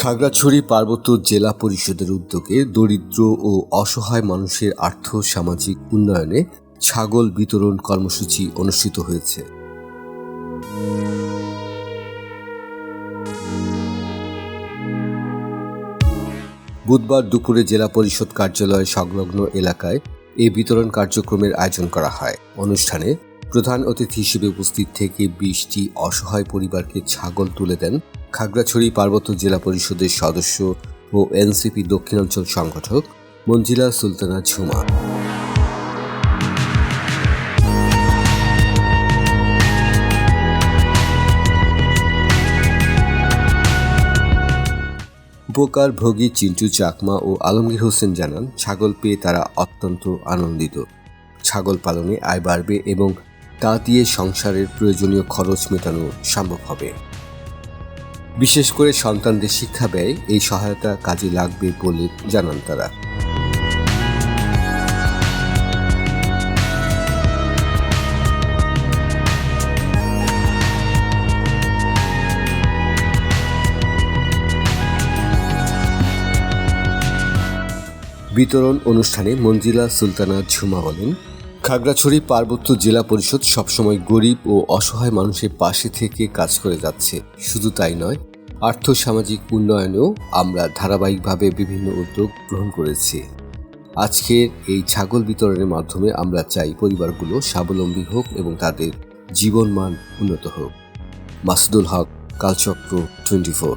খাগড়াছড়ি পার্বত্য জেলা পরিষদের উদ্যোগে দরিদ্র ও অসহায় মানুষের আর্থ সামাজিক উন্নয়নে ছাগল বিতরণ কর্মসূচি অনুষ্ঠিত হয়েছে। বুধবার দুপুরে জেলা পরিষদ কার্যালয় সংলগ্ন এলাকায় এই বিতরণ কার্যক্রমের আয়োজন করা হয়। অনুষ্ঠানে প্রধান অতিথি হিসেবে উপস্থিত থেকে বিশটি অসহায় পরিবারকে ছাগল তুলে দেন খাগড়াছড়ি পার্বত্য জেলা পরিষদের সদস্য ও এনসিপি দক্ষিণাঞ্চল সংগঠক মঞ্জিলা সুলতানা ঝুমা। উপকার ভোগী চিন্টু চাকমা ও আলমগীর হোসেন জানান, ছাগল পেয়ে তারা অত্যন্ত আনন্দিত। ছাগল পালনে আয় বাড়বে এবং তা দিয়ে সংসারের প্রয়োজনীয় খরচ মেটানো সম্ভব হবে। বিশেষ করে সন্তানদের শিক্ষা ব্যয়, এই সহায়তা কাজে লাগবে বলে জানান তারা। বিতরণ অনুষ্ঠানে মঞ্জিলা সুলতানা ঝুমা বলেন, খাগড়াছড়ি পার্বত্য জেলা পরিষদ সবসময় গরিব ও অসহায় মানুষের পাশে থেকে কাজ করে যাচ্ছে। শুধু তাই নয় আর্থসামাজিক উন্নয়নেও আমরা ধারাবাহিকভাবে বিভিন্ন উদ্যোগ গ্রহণ করেছি। আজকের এই ছাগল বিতরণের মাধ্যমে আমরা চাই পরিবারগুলো স্বাবলম্বী হোক এবং তাদের জীবনমান উন্নত হোক। মাসুদুল হক, কালচক্র টোয়েন্টি ফোর